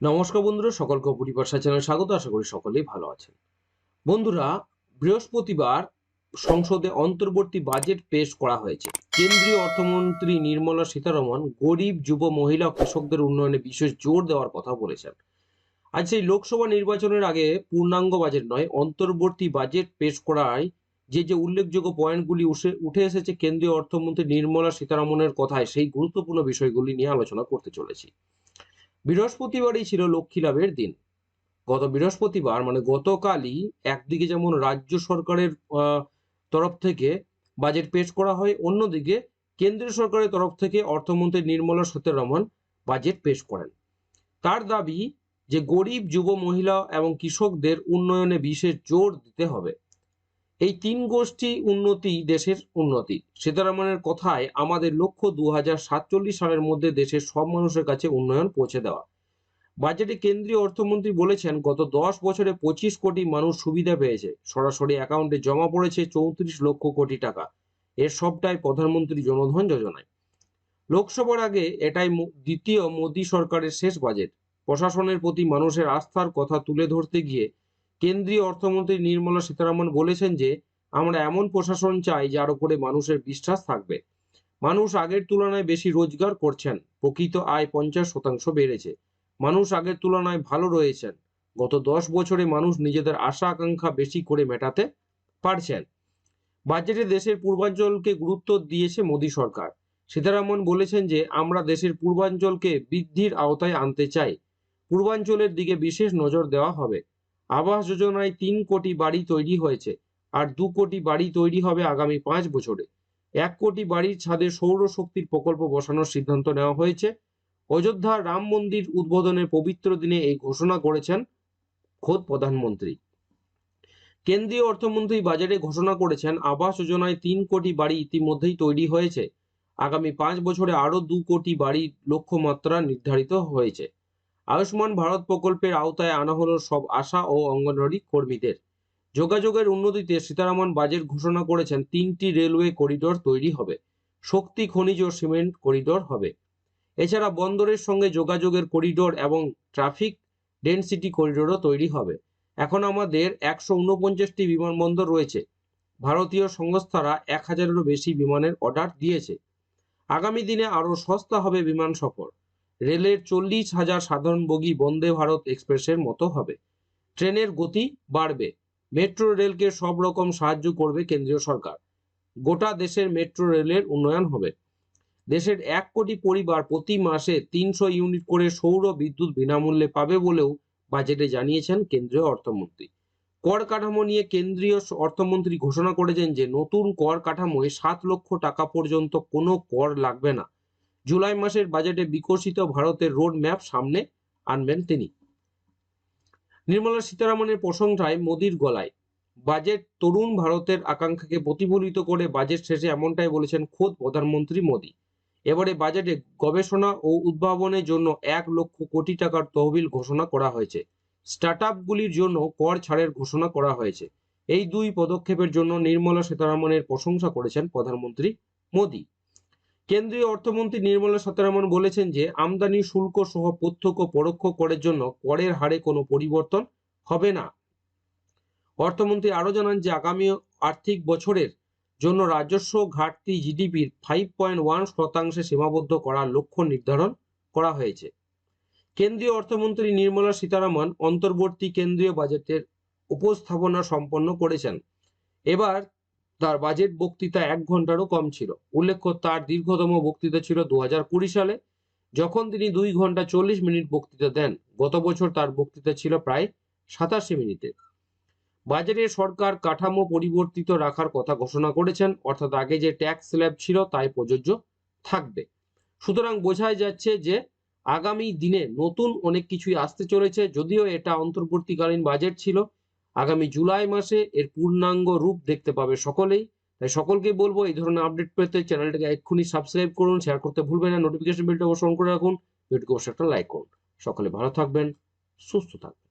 নমস্কার বন্ধুরা, সকলকে পরিভাষা চ্যানেলে স্বাগত, আশা করি সকলেই ভালো আছেন। বন্ধুরা, বৃহস্পতিবার সংসদে অন্তর্বর্তী বাজেট পেশ করা হয়েছে। কেন্দ্রীয় অর্থমন্ত্রী নির্মলা সীতারমন গরিব, যুব, মহিলা, কৃষকদের উন্নয়নে বিশেষ জোর দেওয়ার কথা বলেছেন। আজ সেই লোকসভা নির্বাচনের আগে পূর্ণাঙ্গ বাজেট নয়, অন্তর্বর্তী বাজেট পেশ করায় যে যে উল্লেখযোগ্য পয়েন্টগুলি উঠে এসেছে, কেন্দ্রীয় অর্থমন্ত্রী নির্মলা সীতারমনের কথায় সেই গুরুত্বপূর্ণ বিষয়গুলি নিয়ে আলোচনা করতে চলেছি। বৃহস্পতিবারই ছিল লক্ষ্মী লাভের দিন। গত বৃহস্পতিবার মানে গতকালই একদিকে যেমন রাজ্য সরকারের তরফ থেকে বাজেট পেশ করা হয়, অন্যদিকে কেন্দ্রীয় সরকারের তরফ থেকে অর্থমন্ত্রী নির্মলা সীতারমন বাজেট পেশ করেন। তার দাবি যে গরিব, যুব, মহিলা এবং কৃষকদের উন্নয়নে বিশেষ জোর দিতে হবে। এই তিন গোষ্ঠী উন্নতি দেশের উন্নতি। সীতারামনের কথায় আমাদের লক্ষ্য দু সালের মধ্যে দেশের সব মানুষের কাছে উন্নয়ন পৌঁছে দেওয়া। বাজেটে কেন্দ্রীয় অর্থমন্ত্রী বলেছেন, গত দশ বছরে পঁচিশ কোটি মানুষ সুবিধা পেয়েছে। সরাসরি অ্যাকাউন্টে জমা পড়েছে চৌত্রিশ লক্ষ কোটি টাকা। এর সবটাই প্রধানমন্ত্রী জনধন যোজনায়। লোকসভার আগে এটাই দ্বিতীয় মোদী সরকারের শেষ বাজেট। প্রশাসনের প্রতি মানুষের আস্থার কথা তুলে ধরতে গিয়ে কেন্দ্রীয় অর্থমন্ত্রী নির্মলা সীতারামন বলেছেন যে, আমরা এমন প্রশাসন চাই যার উপরে মানুষের বিশ্বাস থাকবে। মানুষ আগের তুলনায় বেশি রোজগার করছেন, প্রকৃত আয় পঞ্চাশ শতাংশ বেড়েছে। মানুষ আগের তুলনায় ভালো রয়েছেন, গত দশ বছরে মানুষ নিজেদের আশা আকাঙ্ক্ষা বেশি করে মেটাতে পারছেন। বাজেটে দেশের পূর্বাঞ্চলকে গুরুত্ব দিয়েছে মোদী সরকার। সীতারামন বলেছেন যে, আমরা দেশের পূর্বাঞ্চলকে বৃদ্ধির আওতায় আনতে চাই। পূর্বাঞ্চলের দিকে বিশেষ নজর দেওয়া হবে। আবাস যোজনায় তিন কোটি বাড়ি তৈরি হয়েছে আর দু কোটি বাড়ি তৈরি হবে আগামী পাঁচ বছরে। এক কোটি বাড়ির ছাদে সৌরশক্তির প্রকল্প বসানোর সিদ্ধান্ত নেওয়া হয়েছে। অযোধ্যা রাম মন্দির উদ্বোধনের পবিত্র দিনে এই ঘোষণা করেছেন খোদ প্রধানমন্ত্রী। কেন্দ্রীয় অর্থমন্ত্রী বাজেটে ঘোষণা করেছেন, আবাস যোজনায় তিন কোটি বাড়ি ইতিমধ্যেই তৈরি হয়েছে। আগামী পাঁচ বছরে আরও দু কোটি বাড়ির লক্ষ্যমাত্রা নির্ধারিত হয়েছে। আয়ুষ্মান ভারত প্রকল্পের আওতায় আনা হলো সব আশা ও অঙ্গনওয়াড়ি কর্মীদের। যোগাযোগের উন্নতিতে সীতারামন বাজেট ঘোষণা করেছেন, তিনটি রেলওয়ে করিডোর তৈরি হবে। শক্তি, খনিজ ও সিমেন্ট করিডোর হবে। এছাড়া বন্দরের সঙ্গে যোগাযোগের করিডোর এবং ট্রাফিক ডেনসিটি করিডোরও তৈরি হবে। এখন আমাদের একশো উনপঞ্চাশটি বিমানবন্দর রয়েছে। ভারতীয় সংস্থারা এক হাজারেরও বেশি বিমানের অর্ডার দিয়েছে। আগামী দিনে আরও সস্তা হবে বিমান সফর। রেলের চল্লিশ হাজার সাধারণ বগি বন্দে ভারত এক্সপ্রেসের মতো হবে। ট্রেনের গতি বাড়বে। মেট্রো রেলকে সব রকম সাহায্য করবে কেন্দ্রীয় সরকার। গোটা দেশের মেট্রো রেলের উন্নয়ন হবে। দেশের এক কোটি পরিবার প্রতি মাসে তিনশো ইউনিট করে সৌর বিদ্যুৎ বিনামূল্যে পাবে বলেও বাজেটে জানিয়েছেন কেন্দ্রীয় অর্থমন্ত্রী। কর কাঠামো নিয়ে কেন্দ্রীয় অর্থমন্ত্রী ঘোষণা করেছেন যে, নতুন কর কাঠামোয় সাত লক্ষ টাকা পর্যন্ত কোনো কর লাগবে না। জুলাই মাসের বাজেটে বিকশিত ভারতের রোড ম্যাপ সামনে আনবেন তিনি। নির্মলা সীতারামনের প্রশংসায় মোদির গলায়, বাজেট তরুণ ভারতের আকাঙ্ক্ষাকে প্রতিফলিত করে বাজেট শেষে এমনটাই বলেছেন খোদ প্রধানমন্ত্রী মোদী। এবারে বাজেটে গবেষণা ও উদ্ভাবনের জন্য এক লক্ষ কোটি টাকার তহবিল ঘোষণা করা হয়েছে। স্টার্ট আপগুলির জন্য কর ছাড়ের ঘোষণা করা হয়েছে। এই দুই পদক্ষেপের জন্য নির্মলা সীতারামনের প্রশংসা করেছেন প্রধানমন্ত্রী মোদী। কেন্দ্রীয় অর্থমন্ত্রী নির্মলা সীতারামন বলেছেন যে, আমদানি শুল্ক সহ প্রত্যক্ষ পরোক্ষ করের জন্য করের হারে কোনো পরিবর্তন হবে না। অর্থমন্ত্রী আরও জানান যে, আগামী আর্থিক বছরের জন্য রাজস্ব ঘাটতি জিডিপির ফাইভ পয়েন্ট ওয়ান শতাংশে সীমাবদ্ধ করার লক্ষ্য নির্ধারণ করা হয়েছে। কেন্দ্রীয় অর্থমন্ত্রী নির্মলা সীতারামন অন্তর্বর্তী কেন্দ্রীয় বাজেটের উপস্থাপনা সম্পন্ন করেছেন। এবার তার বাজেট বক্তৃতা এক ঘন্টারও কম ছিল। উল্লেখ্য, তার দীর্ঘতম বক্তৃতা ছিল দু হাজার কুড়ি সালে। যখন তিনি দুই ঘণ্টা চল্লিশ মিনিট বক্তৃতা দেন, গত বছর তার বক্তৃতা ছিল প্রায় সাতাশি মিনিটের বাজেটে সরকার কাঠামো পরিবর্তিত রাখার কথা ঘোষণা করেছেন, অর্থাৎ আগে যে ট্যাক্স স্ল্যাব ছিল তাই প্রযোজ্য থাকবে। সুতরাং বোঝাই যাচ্ছে যে, আগামী দিনে নতুন অনেক কিছুই আসতে চলেছে, যদিও এটা অন্তর্বর্তীকালীন বাজেট ছিল। আগামী জুলাই মাসে এর পূর্ণাঙ্গ রূপ দেখতে পাবে সকলেই। তাই সকলকে বলব, এই ধরনের আপডেট পেতে চ্যানেলটাকে এক্ষুনি সাবস্ক্রাইব করুন শেয়ার করতে ভুলবেন না নোটিফিকেশন বেলটা অবশ্যই অন করে রাখুন ভিডিওকে অবশ্যই একটা লাইক করুন। সকলে ভালো থাকবেন, সুস্থ থাকবেন।